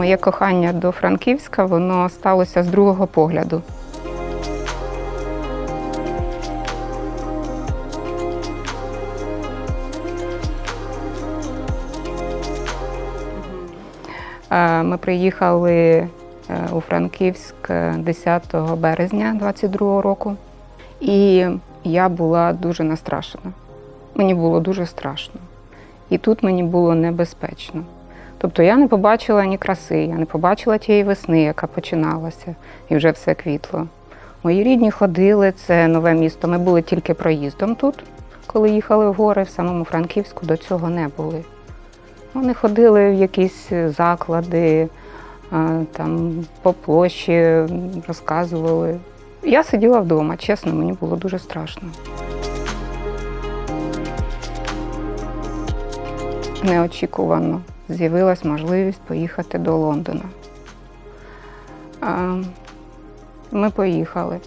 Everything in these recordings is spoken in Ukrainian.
Моє кохання до Франківська воно сталося з другого погляду. Е, Ми приїхали е, у Франківськ е, 10 березня 22 року, і я була дуже настрашена. Мені було дуже страшно. І тут мені було небезпечно. Тобто я не побачила ні краси, я не побачила тієї весни, яка починалася, і вже все квітло. Мої рідні ходили, це нове місто. Ми були тільки проїздом тут, коли їхали в гори, в самому Франківську до цього не були. Вони ходили в якісь заклади, там по площі розказували. Я сиділа вдома, чесно, мені було дуже страшно. Неочікувано з'явилась можливість поїхати до Лондона. Ми поїхали.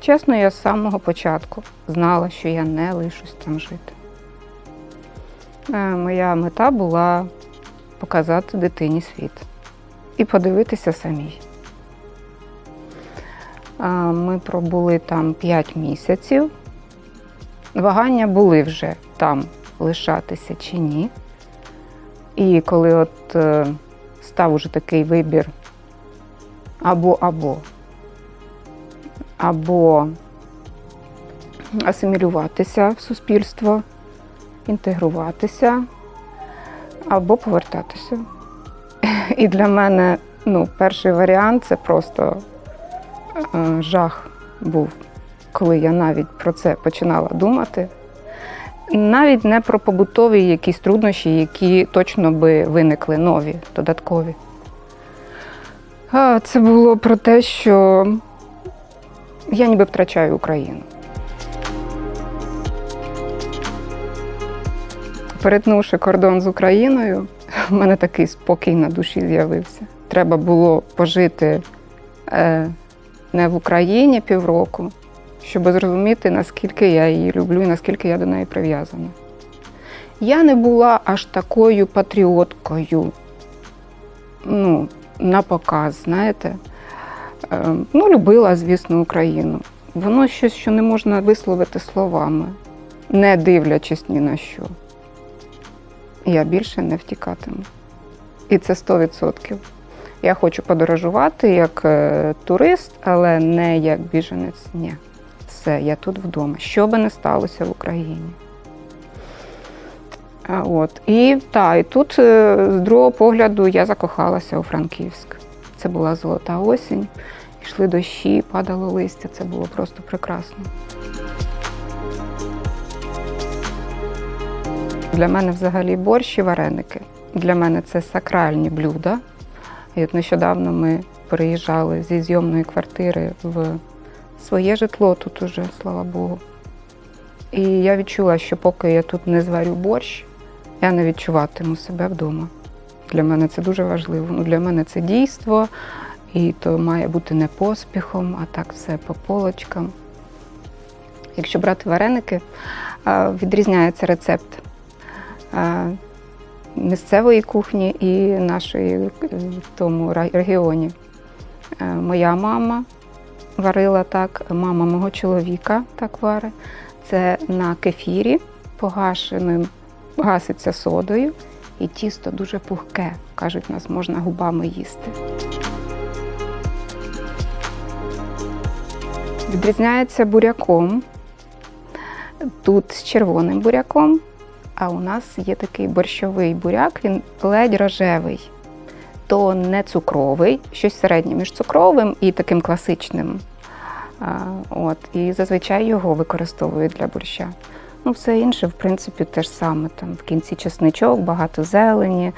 Чесно, я з самого початку знала, що я не лишусь там жити. Е, Моя мета була показати дитині світ і подивитися самій. Ми пробули там 5 місяців. Вагання були вже там лишатися чи ні. І коли от е, став уже такий вибір або-або, або асимілюватися в суспільство, інтегруватися, або повертатися. І для мене ну, перший варіант це просто е, жах був, коли я навіть про це починала думати. Навіть не про побутові якісь труднощі, які точно би виникли нові, додаткові. А, Це було про те, що я ніби втрачаю Україну. Перетнувши кордон з Україною, в мене такий спокій на душі з'явився. Треба було пожити е, не в Україні півроку, щоб зрозуміти, наскільки я її люблю і наскільки я до неї прив'язана. Я не була аж такою патріоткою, ну, на показ, знаєте. Е, Ну, любила, звісно, Україну. Воно щось, що не можна висловити словами, не дивлячись ні на що. Я більше не втікатиму. І це 100%. Я хочу подорожувати як е, турист, але не як біженець. Ні. Все, я тут вдома. Що би не сталося в Україні. От. І, та, і тут е, з другого погляду я закохалася у Франківськ. Це була золота осінь, йшли дощі, падало листя. Це було просто прекрасно. Для мене взагалі борщ і вареники. Для мене це сакральні блюда. І от нещодавно ми переїжджали зі зйомної квартири в своє житло тут уже, слава Богу. І я відчула, що поки я тут не зварю борщ, я не відчуватиму себе вдома. Для мене це дуже важливо. Ну, для мене це дійство, і то має бути не поспіхом, а так все по полочкам. Якщо брати вареники, відрізняється рецепт місцевої кухні і нашої е, в тому регіоні. Е, Моя мама варила так, мама мого чоловіка так варить. Це на кефірі погашеним, гаситься содою, і тісто дуже пухке. Кажуть, нас можна губами їсти. Відрізняється буряком. Тут з червоним буряком, а у нас є такий борщовий буряк, він ледь рожевий, то не цукровий, щось середнє між цукровим і таким класичним. От, і зазвичай його використовують для борща. Ну, все інше, в принципі, те ж саме. Там в кінці чесничок, багато зелені,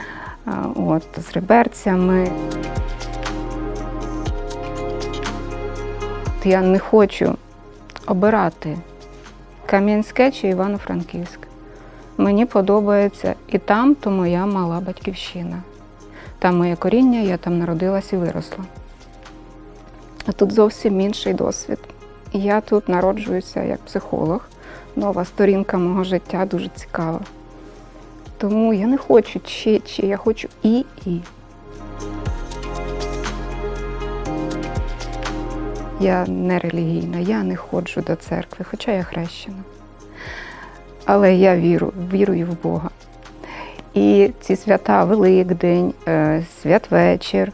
от, з реберцями. От я не хочу обирати Кам'янське чи Івано-Франківськ. Мені подобається і там, то моя мала батьківщина. Там моє коріння, я там народилась і виросла. А тут зовсім інший досвід. Я тут народжуюся як психолог, нова сторінка мого життя дуже цікава. Тому я не хочу чи, чи я хочу і і. Я не релігійна, я не ходжу до церкви, хоча я хрещена. Але я віру, вірую в Бога. І ці свята Великдень, е, святвечір.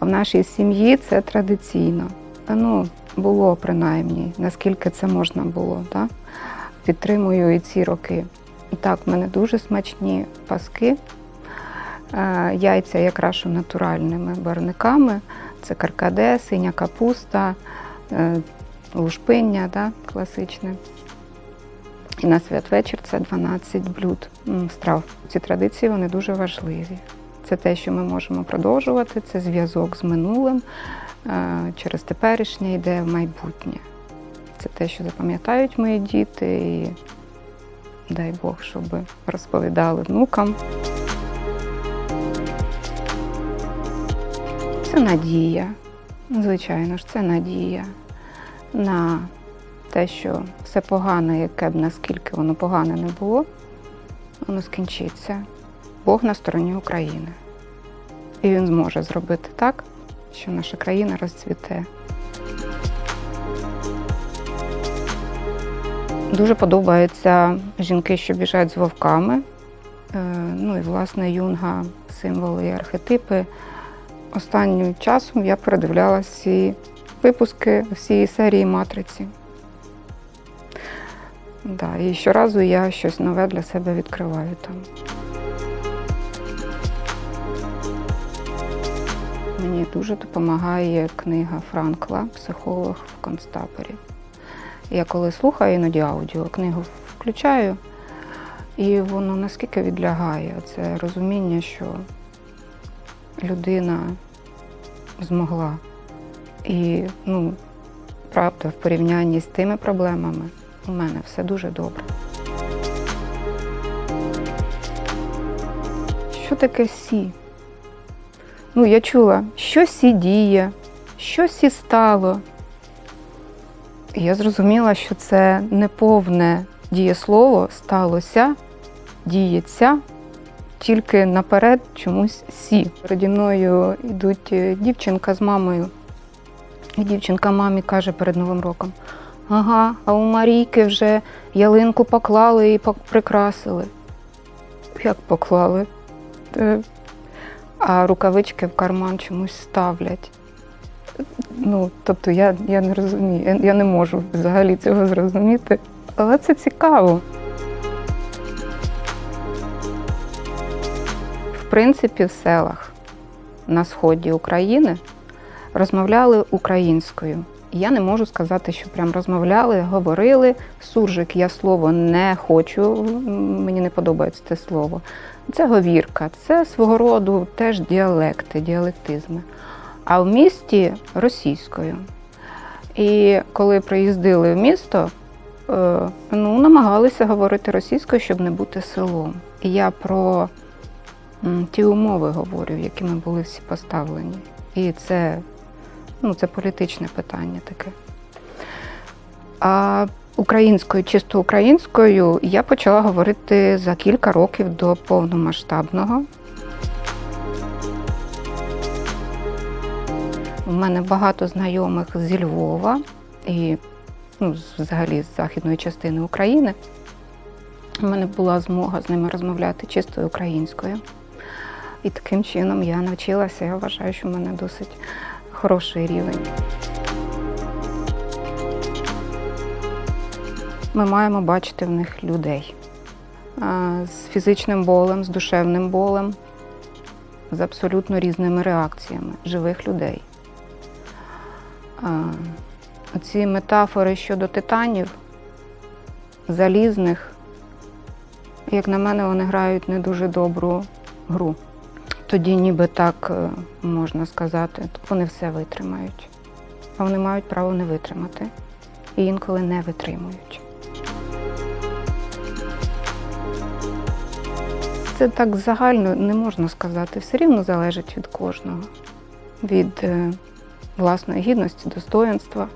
В нашій сім'ї це традиційно. Ну, було принаймні, наскільки це можна було. Так? Підтримую і ці роки. Так, в мене дуже смачні паски. Е, Яйця я крашу натуральними барвниками. Це каркаде, синя капуста, е, лушпиння, да, класичне. І на святвечір це 12 блюд страв. Ці традиції вони дуже важливі. Це те, що ми можемо продовжувати, це зв'язок з минулим е, через теперішнє йде в майбутнє. Це те, що запам'ятають мої діти, і дай Бог, щоб розповідали внукам. Це надія. Звичайно ж, це надія на те, що все погане, яке б наскільки воно погане не було, воно скінчиться. Бог на стороні України. І він зможе зробити так, що наша країна розцвіте. Дуже подобаються жінки, що біжать з вовками. Е, Ну і власне юнга, символи і архетипи. Останнім часом я передивлялася всі випуски всієї серії Матриці. Да, і щоразу я щось нове для себе відкриваю там. Мені дуже допомагає книга Франкла Психолог в концтаборі. Я коли слухаю іноді аудіо, книгу включаю, і воно наскільки відлягає. Це розуміння, що людина змогла. І, ну, правда, в порівнянні з тими проблемами у мене все дуже добре. Що таке сі? Ну, я чула, що сі діє, що сі стало. І я зрозуміла, що це неповне дієслово сталося, діється, тільки наперед чомусь сі. Переді мною йдуть е, дівчинка з мамою. І дівчинка мамі каже перед Новим роком: ага, а у Марійки вже ялинку поклали і прикрасили. Як поклали? А рукавички в карман чомусь ставлять. Ну, тобто я, я не розумію, я не можу взагалі цього зрозуміти. Але це цікаво. В принципі, в селах на сході України розмовляли українською. Я не можу сказати, що прям розмовляли, говорили. Суржик, я слово не хочу, мені не подобається це слово. Це говірка, це свого роду теж діалекти, діалектизми. А в місті російською. І коли приїздили в місто, е, ну, намагалися говорити російською, щоб не бути селом. І я про ті умови говорю, в які ми були всі поставлені. І це, ну, це політичне питання таке. А українською, чисто українською, я почала говорити за кілька років до повномасштабного. У мене багато знайомих зі Львова і ну, взагалі з західної частини України. У мене була змога з ними розмовляти чистою українською. І таким чином я навчилася. Я вважаю, що в мене досить хороший рівень. Ми маємо бачити в них людей з фізичним болем, з душевним болем, з абсолютно різними реакціями живих людей. А, Ці метафори щодо титанів, залізних, як на мене, вони грають не дуже добру гру. Тоді ніби так е, можна сказати, вони все витримають. А вони мають право не витримати. І інколи не витримують. Це так загально не можна сказати. Все рівно залежить від кожного, від е, власної гідності, достоинства.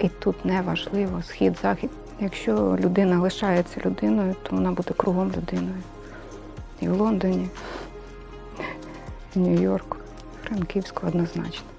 І тут не важливо схід, захід. Якщо людина лишається людиною, то вона буде кругом людиною. І в Лондоні, Нью-Йорку, Франківську однозначно.